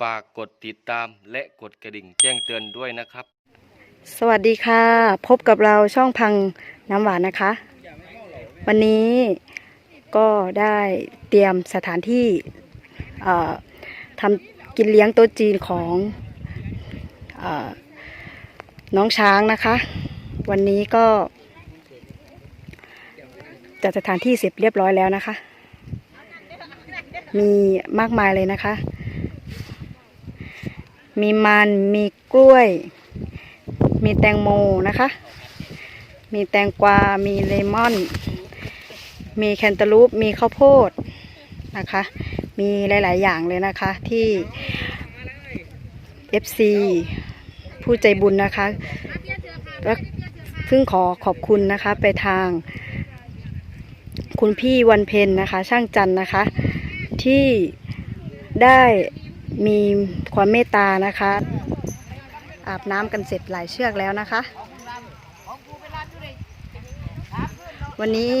ฝากกดติดตามและกดกระดิ่งแจ้งเตือนด้วยนะครับ สวัสดีค่ะ พบกับเราช่องพังน้ำหวานนะคะ วันนี้ก็ได้เตรียมสถานที่ทำกินเลี้ยงโต๊ะจีนของอน้องช้างนะคะ วันนี้ก็จัดสถานที่เสร็จเรียบร้อยแล้วนะคะ มีมากมายเลยนะคะ มีมันมีกล้วย มีแตงโมนะคะ มีแตงกวา มีเลมอน มีแคนตาลูป มีข้าวโพดนะคะ มีหลาย ๆ อย่างเลยนะคะที่ FC ผู้ใจบุญนะคะและซึ่งขอขอบคุณนะคะไปทาง คุณพี่วันเพ็ญนะคะ ช่างจันนะคะ ที่ได้ มีความเมตตานะคะ อาบน้ำกันเสร็จหลายเชือกแล้วนะคะ วันนี้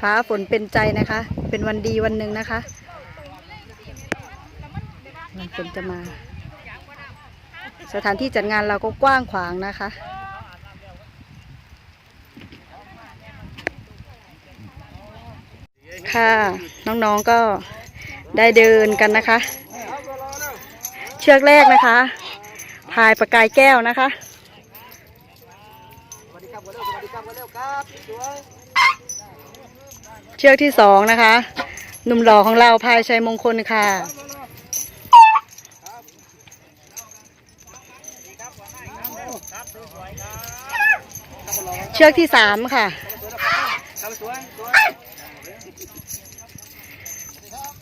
ฟ้าฝนเป็นใจนะคะ เป็นวันดีวันหนึ่งนะคะวันฝนจะมา สถานที่จัดงานเราก็กว้างขวางนะคะค่ะ น้องๆก็ได้เดินกันนะคะ เชือกแรกนะคะพายประกายแก้วนะคะเชือกที่สองนะคะ หนุ่มหล่อของเราพายชัยมงคลค่ะ เชือกที่สามค่ะ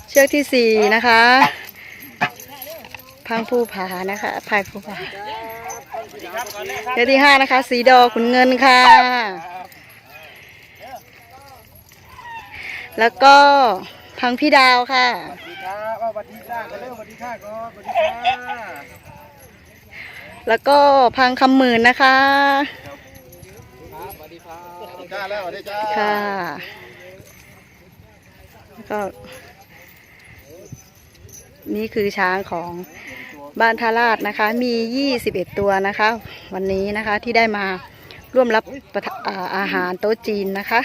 เชือกที่สี่นะคะ พังภูผานะคะพายภูผาเชือกที่ห้านะคะ สีดอขุนเงินค่ะ แล้วก็พังพี่ดาวค่ะสวัสดีครับสวัสดีค่ะก็เร็วสวัสดีค่ะก็สวัสดีค่ะแล้วก็พังคำหมื่นนะคะสวัสดีค่ะสวัสดีจ้าแล้วสวัสดีจ้าค่ะแล้วก็นี่คือช้างของ บ้านทาราชนะคะมี 21 ตัวนะคะ วันนี้นะคะที่ได้มาร่วมรับประทะอ่าอาหารโต๊ะจีนนะคะ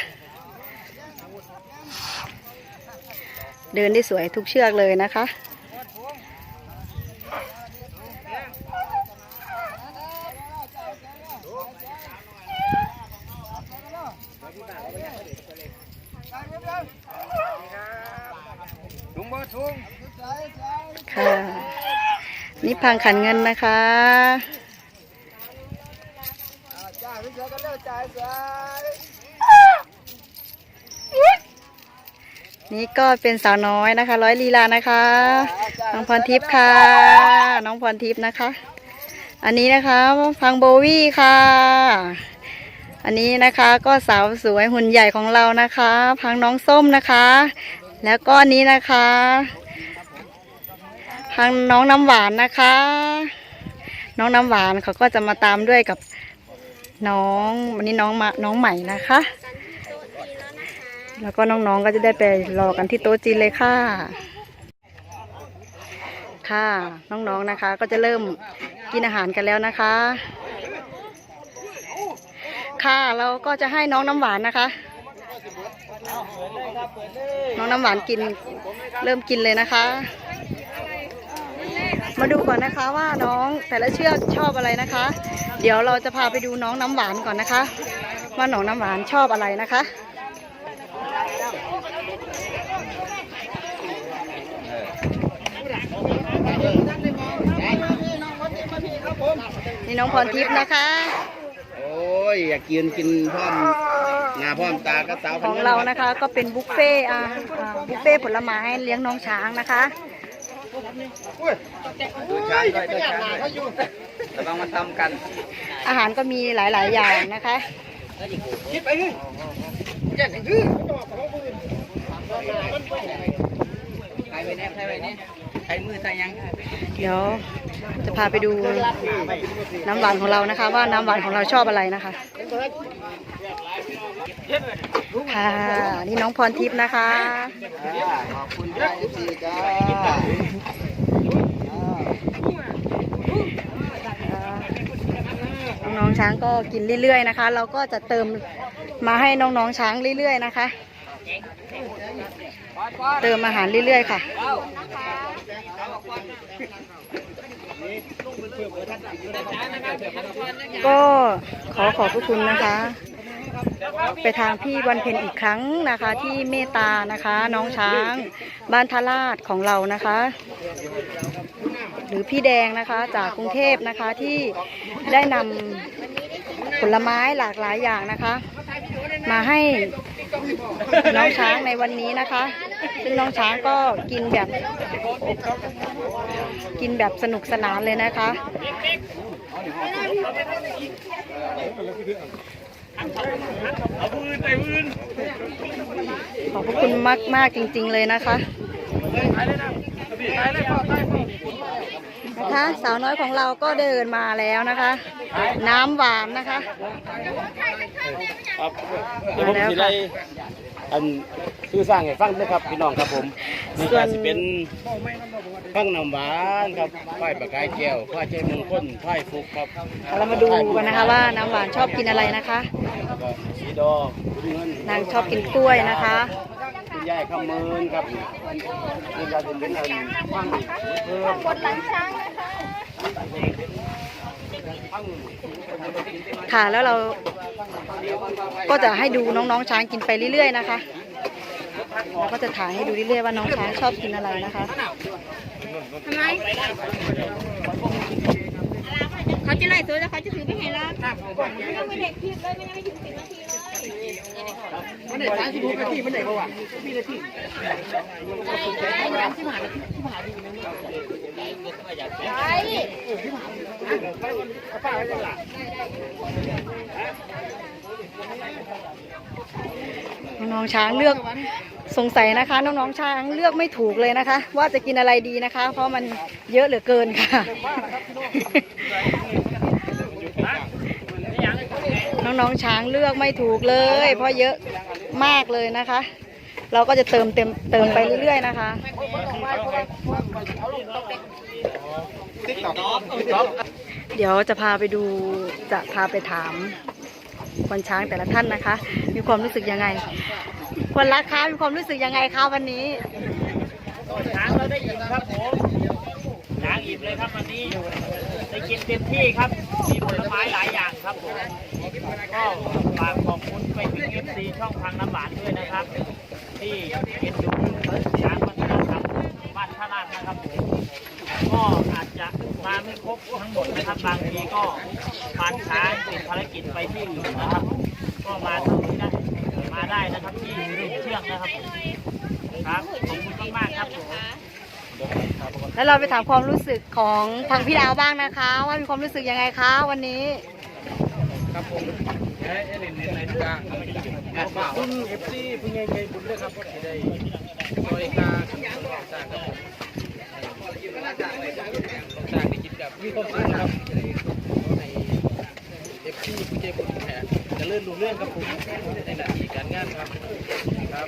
เดินได้สวยทุกเชือกเลยนะคะถุงบ่ถุงค่ะ นี่พังขันเงินนะคะนี่ก็เป็นสาวน้อยนะคะ ร้อยลีลานะคะ น้องพรทิพย์ค่ะ น้องพรทิพย์นะคะ อันนี้นะคะพังโบวี่ค่ะ อันนี้นะคะก็สาวสวยหุ่นใหญ่ของเรานะคะ พังน้องส้มนะคะ แล้วก็นี้นะคะ พังน้องน้ำหวานนะคะ น้องน้ำหวานเขาก็จะมาตามด้วยกับน้องวันนี้น้องมาน้องใหม่นะคะ แล้วก็น้องๆก็จะได้ไปรอกันที่โต๊ะจีนเลยค่ะ ค่ะน้องๆนะคะ ก็จะเริ่มกินอาหารกันแล้วนะคะ ค่ะเราก็จะให้น้องน้ำหวานนะคะ น้องน้ำหวานกินเริ่มกินเลยนะคะ มาดูก่อนนะคะว่าน้องแต่ละเชือกชอบอะไรนะคะ เดี๋ยวเราจะพาไปดูน้องน้ำหวานก่อนนะคะ ว่าน้องน้ำหวานชอบอะไรนะคะนี่น้องพรทิพย์นะคะ โอ้ยอยากกินกินพร้อมหน้าพร้อมตาก็สาวของเรานะคะ ก็เป็นบุฟเฟ่ต์อ่าอ่าบุฟเฟ่ต์ผลไม้เลี้ยงน้องช้างนะคะ ดูช้างด้วยดูช้างด้วยเราต้องมาทำกันอาหารก็มีหลาย ๆ อย่างนะคะ คิดไปนี่แยกกันคือใครไปแนบใครไปนี่ใครมือใครยัง เดี๋ยว จะพาไปดูน้ำหวานของเรานะคะ ว่าน้ำหวานของเราชอบอะไรนะคะค่ะนี่น้องพรทิพย์นะคะขอบน้องช้างก็กินเรื่อยๆนะคะ เราก็จะเติมมาให้น้องๆช้างเรื่อยๆนะคะ เติมอาหารเรื่อยๆค่ะ ก็ขอขอบพระคุณนะคะ ไปทางพี่วันเพ็ญอีกครั้งนะคะ ที่เมตตานะคะ น้องช้าง บ้านทาราชของเรานะคะ หรือพี่แดงนะคะจากกรุงเทพนะคะที่ได้นำผลไม้หลากหลายอย่างนะคะ มาให้น้องช้างในวันนี้นะคะ ซึ่งน้องช้างก็กินแบบกินแบบสนุกสนานเลยนะคะ ขอบพระคุณมากมากๆจริง ๆ เลยนะคะนะคะสาวน้อยของเราก็เดินมาแล้วนะคะ น้ำหวานนะคะครับเดี๋ยวผมสิไล่ อันคือสร้างให้ฟังนะครับพี่น้องครับผมนี่ส่วก็นสิเป็นฟังน้ำหวานครับฝ้ายปลากายแก้วฝ้ายใจมงคลฝ้ายฟุกครับเรามาดูกันนะคะว่าน้ำหวานชอบกินอะไรนะคะแล้วก็สีดอกคุณเงินนางชอบกินกล้วยนะคะคุณยายข้าวเมินครับนี่ก็จะเป็นอันฟังเพิ่มค่ะ แล้วเราก็จะให้ดูน้องๆช้างกินไปเรื่อยๆนะคะแล้วก็จะถ่ายให้ดูเรื่อยๆว่าน้องช้างชอบกินอะไรนะคะทำไม เขาจะไล่ตัวแล้วเขาจะถือไปให้เรายังไม่ได้คลิปเลยมันยังไม่ถึงสิบนาทีเลยมันได้สามสิบหกนาทีมันได้ปะวะพี่นาทีน้ น้องช้างเลือกสงสัยนะคะ น้องๆช้างเลือกไม่ถูกเลยนะคะ ว่าจะกินอะไรดีนะคะ เพราะมันเยอะเหลือเกินค่ะ น้องๆช้างเลือกไม่ถูกเลย เพราะเยอะมากเลยนะคะ เราก็จะเติมเต็มเติมไปเรื่อยๆนะคะเดี๋ยวจะพาไปดูจะพาไปถาม คนช้างแต่ละท่านนะคะ มีความรู้สึกยังไงคนรักคะมีความรู้สึกยังไงคะวันนี้ช้างเราได้อิ่มครับผมช้างอิ่มเลยครับวันนี้ได้กินเต็มที่ครับมีผลไม้หลายอย่างครับผมก็ฝากขอบคุณไปถึงเอฟซีช่องทางน้ำหวานด้วยนะครับ ที่เอ็นดูช้างวัฒนธรรมบ้านท่าลาดนะครับผมก็อาจจะ ทั้งหมดนะครับบางทีก็พานช้างติดภารกิจไปที่อื่นนะครับ ก็มาทางนี้ได้มาได้นะครับที่เชือกนะครับผมครับขอบคุณมากๆครับผมแล้วเราไปถามความรู้สึกของทางพี่ดาวบ้างนะคะ ว่ามีความรู้สึกยังไงคะวันนี้ครับผมเอ้ยเล่นเล่นอะไรทุกอย่างขอบคุณเอฟซีพึ่งไงใจบุญด้วยครับที่ได้บริการสร้างครับผม มีความสุขครับในเอฟซีพึ่งใจบุญแผลจะเลื่อนดูเรื่องครับผมในหน้าที่การงานครับครับ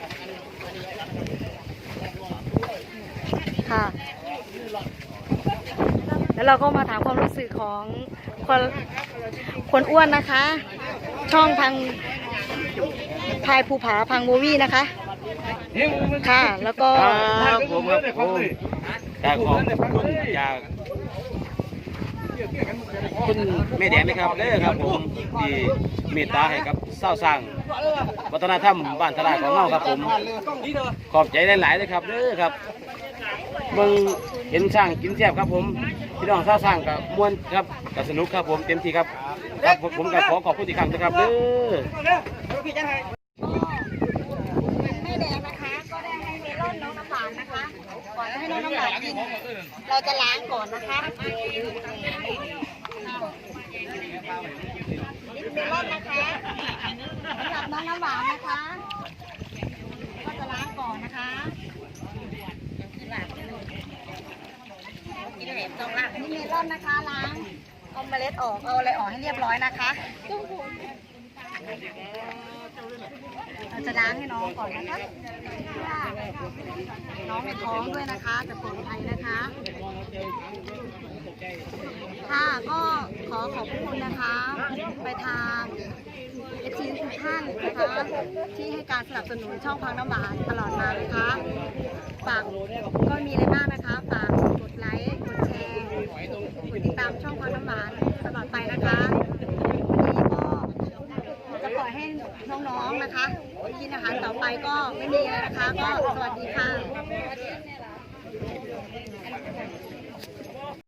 ค่ะ แล้วเราก็มาถามความรู้สึกของคนคนอ้วนนะคะ ช่องทางพายภูผาพังโบวี่นะคะ ค่ะ แล้วก็ ครับผมครับผมจากของคุณจาก คุณแม่แดงนะครับเด้อครับผมที่เมตตาให้กับเศร้าสร้างวัฒนธรรมบ้านตลาดของเราครับผมขอบใจหลายๆเลยครับเด้อครับเบิ่งเห็นสร้างกินแซ่บครับผมพี่น้องเศร้าสร้างกับมวนครับกับสนุกครับผมเต็มที่ครับครับผมผมก็ขอขอบคุณอีกครั้งนะครับเด้อแม่แดงนะคะก็ได้ให้เมลอนน้องน้ำหวานนะคะก่อนจะให้น้องน้ำหวานกินเราจะล้างก่อนนะคะนี่เมลอนนะคะสำหรับน้องน้ำหวานนะคะ ก็จะล้างก่อนนะคะ นี่เมลอนนะคะล้างเอาเมล็ดออกเอาอะไรออกให้เรียบร้อยนะคะเราจะล้างให้น้องก่อนนะคะน้องในท้องด้วยนะคะจะปลอดภัยนะคะ ค่ะก็ขออขอบคุณนะคะ ไปทางเอฟซีทุกท่านนะคะที่ให้การสนับสนุนช่องพังน้ำหวานตลอดมานะคะ ¡Vamos!